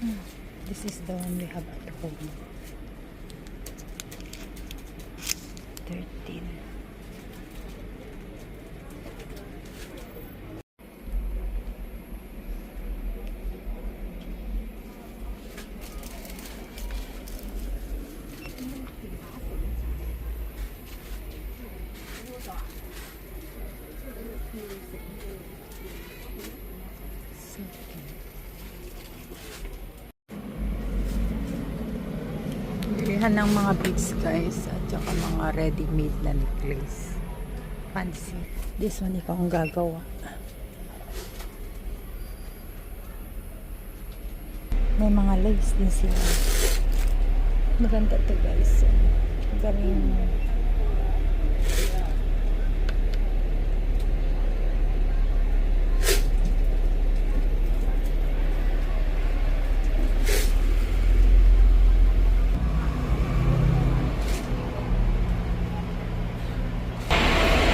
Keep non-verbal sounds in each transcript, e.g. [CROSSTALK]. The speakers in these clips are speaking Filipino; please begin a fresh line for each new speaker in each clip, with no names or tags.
This is the one we have at home. 13. Bilihan ng mga beads guys at saka mga ready-made na necklace. Fancy. This one ikaw ang gagawa. May mga lace din sila. Maganda to guys. Ang Galing.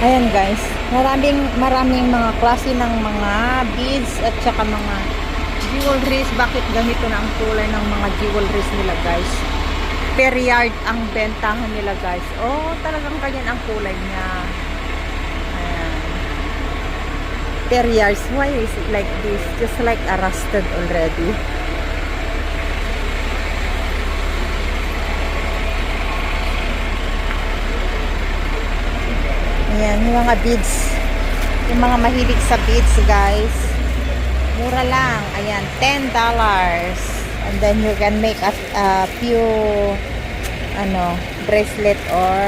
Ayan guys, maraming maraming mga klase ng mga beads at saka mga jewelries. Bakit ganito na ang kulay ng mga jewelries nila guys? Per yard ang bentahan nila guys. Oh, talagang ganyan ang kulay niya. Ayan. Per yards. Why is it like this? Just like a rusted already. Ayan, yung mga beads. Yung mga mahilig sa beads, guys. Mura lang. Ayan, $10. And then you can make a, a few ano, bracelet or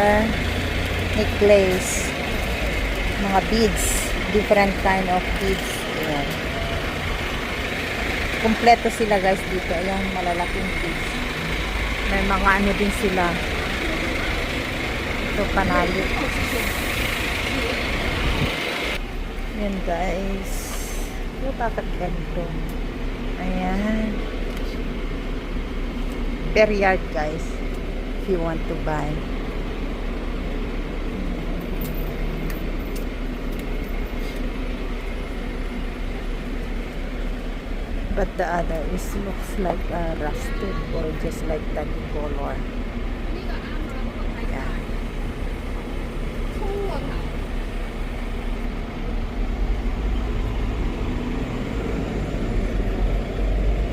necklace. Mga beads. Different kind of beads. Ayan. Kompleto sila guys dito. Ayan, malalaking beads. May mga ano din sila. Ito, panalo. Yan guys. Ito tatat ganito. Ayan. Per yard guys. If you want to buy. But the other is looks like uh, rusted or just like that color. Yeah.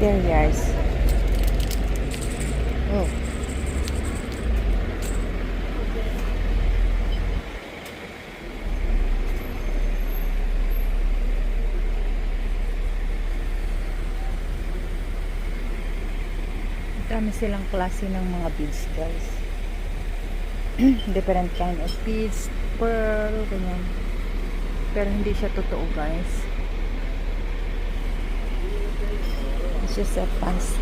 Yards. Oh. Dami silang klase ng mga beads, guys. [CLEARS THROAT] Different kind of beads, pearl, ganyan. Pero hindi siya totoo, guys. It's just a fancy.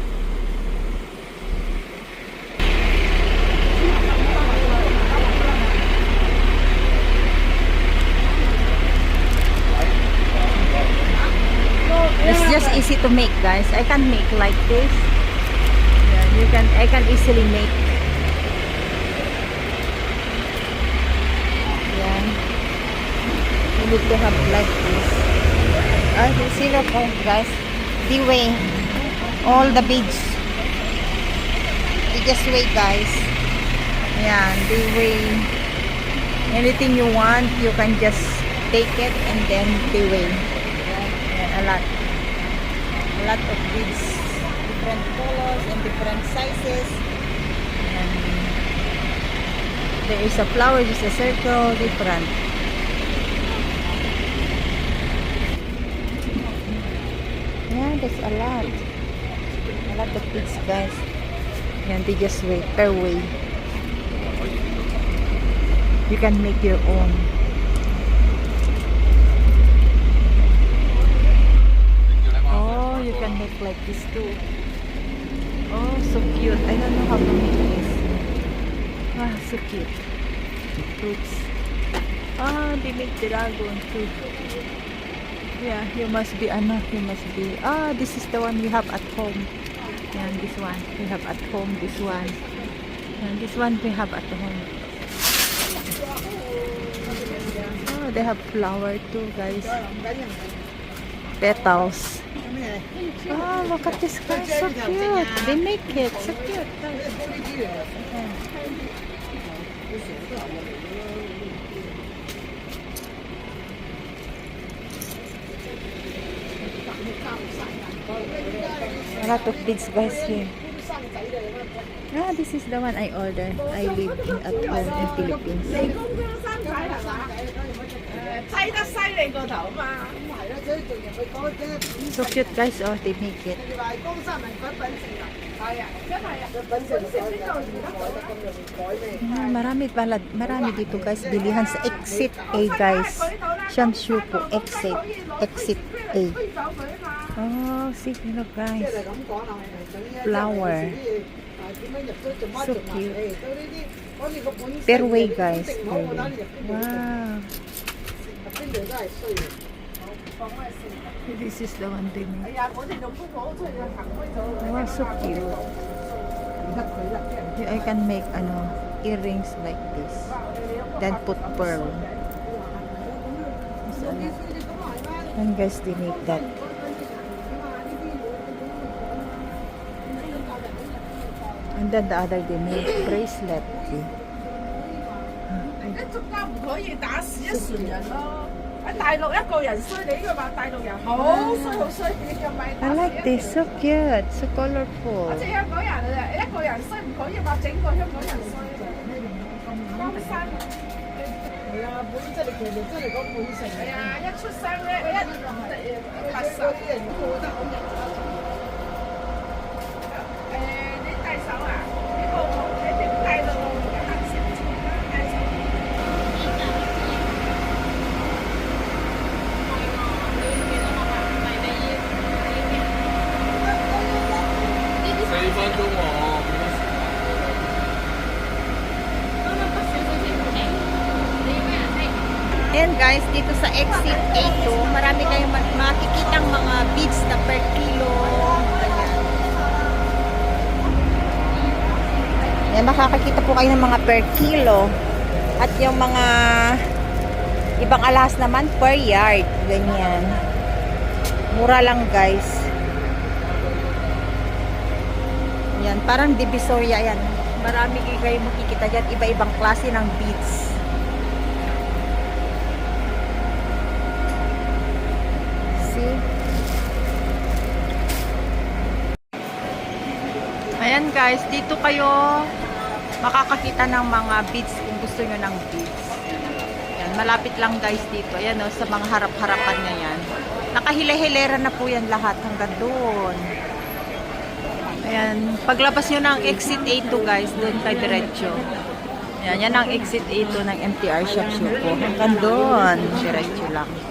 It's just easy to make, guys. I can make like this. Yeah, you can. I can easily make. Yeah. You need to have like this. Ah, the point, guys. Way all the beads. You just wait, guys. Yan, the way anything you want, you can just take it and then the way. Yan, a lot. A lot of beads. Different colors and different sizes. And there is a flower, just a circle, different. Yeah, there's a lot. A lot of beads guys. Yan, they just weigh per way. You can make your own. Oh, you can make like this too. Oh, so cute. I don't know how to make this. Ah, so cute. Fruits. Ah, they make dragon too. Yeah, you must be, ano, you must be. Ah, this is the one we have at home. Yan, this one. We have at home, this one. Yan, this one we have at home. Oh, they have flower too, guys. Petals. Oh, look at this guy. So cute. They make it. So cute. Yan. A lot of kids guys here. Ah, this is the one I ordered. I live in, at home in Philippines. So cute guys, oh, they make it. Ah, marami pala, marami dito guys, bilihan sa exit A guys. Siyam po, exit, exit
8.
Oh, see
the price.
Flower. So cute. Pero way guys.
Really.
Wow. This is the one they make. Wow, so cute. I can make ano, earrings like this. Then put pearl. So, And guys, they make that. And then the other they make bracelet. See?
一足家唔可以打死一船人咯。喺大陆一个人衰，你应该话大陆人好衰好衰，你又咪
I like this. So cute. So colorful.
我哋香港人啊，一个人衰唔可以话整个香港人衰。江山 係啊，本質你其實真係講本性。係啊，一出生咧，一拍手啲人過得好
guys, dito sa exit 8 marami kayong ma- makikitang mga beads na per kilo. Ganyan. Yan, makakakita po kayo ng mga per kilo. At yung mga ibang alas naman per yard. Ganyan. Mura lang guys. Yan, parang divisoria yan. Marami kayo makikita dyan. Iba-ibang klase ng beads. See? Ayan guys, dito kayo makakakita ng mga beads kung gusto nyo ng beads. Ayan, malapit lang guys dito. Ayan o, sa mga harap-harapan na yan. Nakahile-hilera na po yan lahat hanggang doon. Ayan, paglabas nyo ng exit A2 guys, doon kay Diretso. Ayan, yan ang exit A2 ng MTR Shop Supo. Hanggang doon, diretso lang.